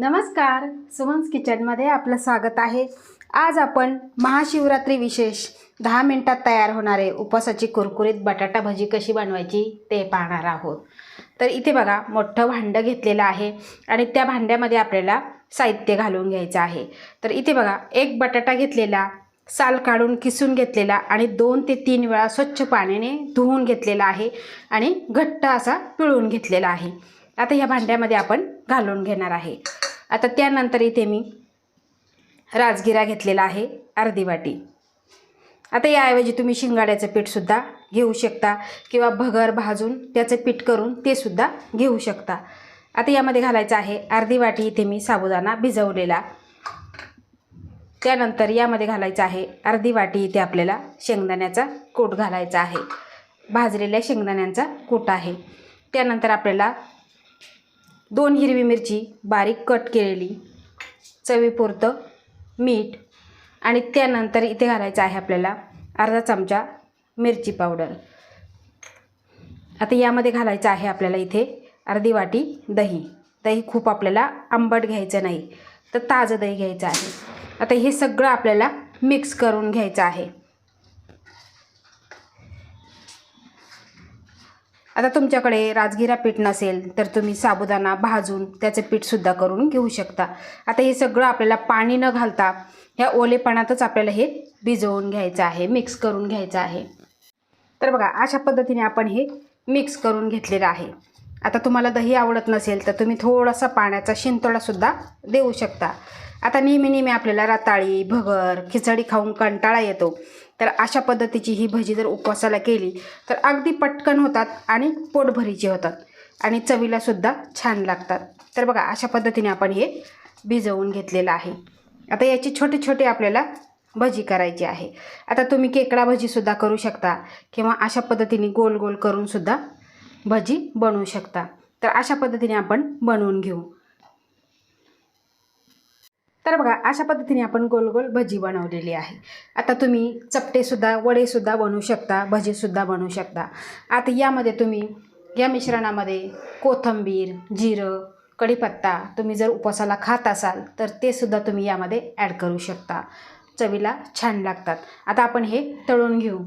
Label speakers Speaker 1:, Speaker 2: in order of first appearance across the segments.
Speaker 1: नमस्कार. सुमन्स किचनमध्ये आपलं स्वागत आहे. आज आपण महाशिवरात्री विशेष दहा मिनटात तयार होणारे उपवासाची कुरकुरीत बटाटा भजी कशी बनवायची ते पाहणार आहोत. तर इथे बघा मोठं भांडं घेतलेलं आहे आणि त्या भांड्यामध्ये आपल्याला साहित्य घालून घ्यायचं आहे. तर इथे बघा एक बटाटा घेतलेला साल काढून किसून घेतलेला आणि दोन ते तीन वेळा स्वच्छ पाण्याने धुवून घेतलेला आहे आणि घट्ट असा पिळून घेतलेला आहे. आता ह्या भांड्यामध्ये आपण घालून घेणार आहे. आता त्यानंतर इथे मी राजगिरा घेतलेला आहे अर्धी वाटी. आता याऐवजी तुम्ही शिंगाड्याचं पीठसुद्धा घेऊ शकता किंवा भगर भाजून त्याचं पीठ करून ते सुद्धा घेऊ शकता. आता यामध्ये घालायचं आहे अर्धी वाटी इथे मी साबुदाणा भिजवलेला. त्यानंतर यामध्ये घालायचं आहे अर्धी वाटी इथे आपल्याला शेंगदाण्याचा कूट घालायचा आहे. भाजलेल्या शेंगदाण्यांचा कूट आहे. त्यानंतर आपल्याला दोन हिरवी मिरची बारीक कट केलेली चवीपुरतं मीठ आणि त्यानंतर इथे घालायचं आहे आपल्याला अर्धा चमचा मिरची पावडर. आता यामध्ये घालायचं आहे आपल्याला इथे अर्धी वाटी दही. दही खूप आपल्याला आंबट घ्यायचं नाही तर ताजं दही घ्यायचं आहे. आता हे सगळं आपल्याला मिक्स करून घ्यायचं आहे. आता तुमच्याकडे राजगिरा पीठ नसेल तर तुम्ही साबुदाणा भाजून त्याचं पीठसुद्धा करून घेऊ शकता. आता हे सगळं आपल्याला पाणी न घालता ह्या ओलेपणातच आपल्याला हे भिजवून घ्यायचं आहे मिक्स करून घ्यायचं आहे. तर बघा अशा पद्धतीने आपण हे मिक्स करून घेतलेलं आहे. आता तुम्हाला दही आवडत नसेल तर तुम्ही थोडासा पाण्याचा शिंतोडासुद्धा देऊ शकता. आता नेहमी नेहमी आपल्याला रताळी भगर खिचडी खाऊन कंटाळा येतो. तर अशा पद्धतीची ही भजी जर उपवासाला केली तर अगदी पटकन होतात आणि पोटभरीची होतात आणि चवीलासुद्धा छान लागतात. तर बघा अशा पद्धतीने आपण हे भिजवून घेतलेलं आहे. आता याची छोटे छोटे आपल्याला भजी करायची आहे. आता तुम्ही केकडा भजीसुद्धा करू शकता किंवा अशा पद्धतीने गोल गोल करूनसुद्धा भजी बनवू शकता. तर अशा पद्धतीने आपण बनवून घेऊ. तर बघा अशा पद्धतीने आपण गोल गोल भजी बनवलेली आहे. आता तुम्ही चपटेसुद्धा वडेसुद्धा बनवू शकता भजीसुद्धा बनवू शकता. आता यामध्ये तुम्ही या मिश्रणामध्ये कोथिंबीर जिरं कढीपत्ता तुम्ही जर उपवासाला खात असाल तर ते सुद्धा तुम्ही यामध्ये ॲड करू शकता. चवीला छान लागतात. आता आपण हे तळून घेऊ.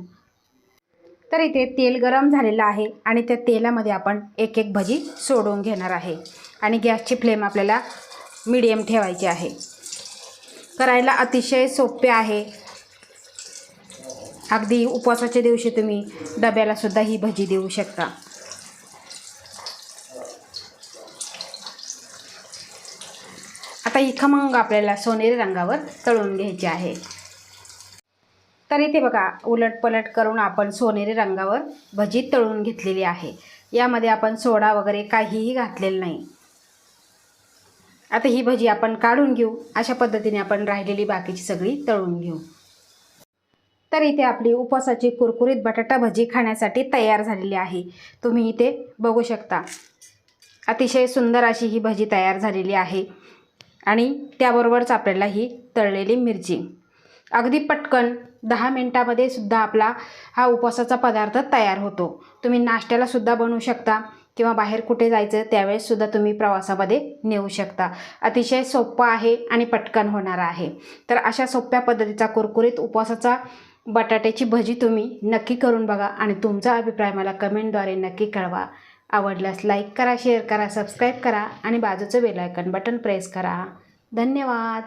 Speaker 1: तर इथे तेल गरम झालेलं आहे आणि त्या तेलामध्ये आपण एक एक भजी सोडून घेणार आहे. आणि गॅसची फ्लेम आपल्याला मीडियम ठेवायची आहे. करायला अतिशय सोपे आहे. अगदी उपवासाच्या दिवशी तुम्ही डब्यालासुद्धा ही भजी देऊ शकता. आता ही खमंग आपल्याला सोनेरी रंगावर तळून घ्यायची आहे. तर इथे बघा उलट पलट करून आपण सोनेरी रंगावर भजी तळून घेतलेली आहे. यामध्ये आपण सोडा वगैरे काहीही घातलेलं नाही. आता ही भजी आपण काढून घेऊ. अशा पद्धतीने आपण राहिलेली बाकीची सगळी तळून घेऊ. तर इथे आपली उपवासाची कुरकुरीत बटाटा भजी खाण्यासाठी तयार झालेली आहे. तुम्ही इथे बघू शकता. अतिशय सुंदर अशी ही भजी तयार झालेली आहे. आणि त्याबरोबरच आपल्याला ही तळलेली मिरची. अगदी पटकन दहा मिनटामध्ये सुद्धा आपला हा उपवासाचा पदार्थ तयार होतो. तुम्ही नाश्त्याला सुद्धा बनवू शकता. किंवा बाहेर कुठे जायचं त्यावेळेससुद्धा तुम्ही प्रवासामध्ये नेऊ शकता. अतिशय सोपं आहे आणि पटकन होणार आहे. तर अशा सोप्या पद्धतीचा कुरकुरीत उपवासाचा बटाट्याची भजी तुम्ही नक्की करून बघा आणि तुमचा अभिप्राय मला कमेंटद्वारे नक्की कळवा. आवडल्यास लाईक करा शेअर करा सबस्क्राईब करा आणि बाजूचं बेलायकन बटन प्रेस करा. धन्यवाद!